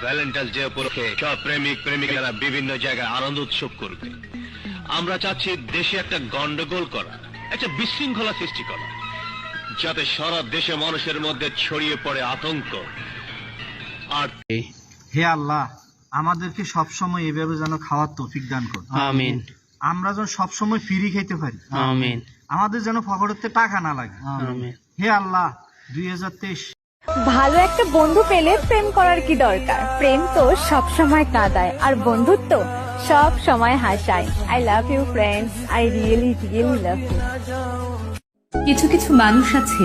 Valentine's day উপলক্ষে সব প্রেমিক প্রেমিকারা বিভিন্ন জায়গায় আনন্দ উৎসব করবে। আমরা চাচ্ছি দেশে একটা গন্ডগোল করা একটা বিশৃঙ্খলা সৃষ্টি করা যাতে সারা দেশে মানুষের মধ্যে ছড়িয়ে পড়ে আতঙ্ক আর হে আল্লাহ আমাদেরকে সবসময় এভাবে যেন খাওয়ার তৌফিক দান কর আমিন। আমরা যেন সবসময় ফ্রি খেতে পারি। আমিন। আমাদের যেন পকেটেতে টাকা না লাগে। আমিন। হে আল্লাহ দুই হাজার তেইশ ভালো একটা বন্ধু পেলে প্রেম করার কি দরকার? প্রেম তো সব সময় কাঁদায়, আর বন্ধুত্ব সব সময় হাসায়। I love you friends I really really love you কিছু কিছু মানুষ আছে,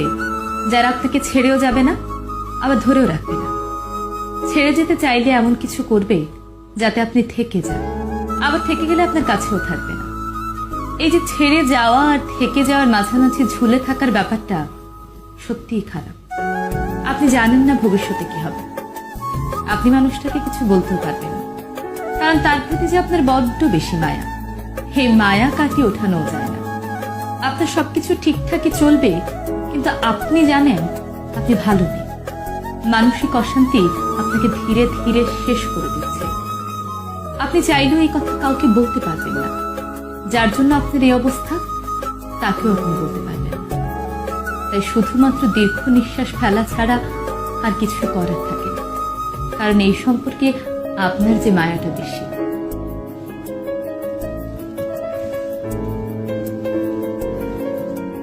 যারা আপনাকে ছেড়েও যাবে না, আবার ধরেও রাখবে না। ছেড়ে যেতে চাইলে এমন কিছু করবে যাতে আপনি থেকে যান। আবার থেকে গেলে আপনার কাছেও থাকবে না। এই যে ছেড়ে যাওয়া আর থেকে যাওয়ার মাঝামাঝি ঝুলে থাকার ব্যাপারটা সত্যিই খারাপ। আপনি জানেন না ভবিষ্যতে কি হবে। আপনি মানুষটাকে কিছু বলতেও পারবেন কারণ তার প্রতি যে আপনার বড্ড বেশি মায়া হে মায়া কাটিয়ে ওঠানো যায় না। আপনার সবকিছু ঠিকঠাকই চলবে, কিন্তু আপনি জানেন আপনি ভালো নেই। মানসিক অশান্তি আপনাকে ধীরে ধীরে শেষ করে দিচ্ছে। আপনি চাইলেও এই কথা কাউকে বলতে পারবেন না। যার জন্য আপনার এই অবস্থা, তাকেও আপনি বলতে পারবেন না। তাই শুধুমাত্র দীর্ঘ নিঃশ্বাস ফেলা ছাড়া আর কিছু করার থাকে কারণ এই সম্পর্কে আপনার যে মায়াটা বেশি।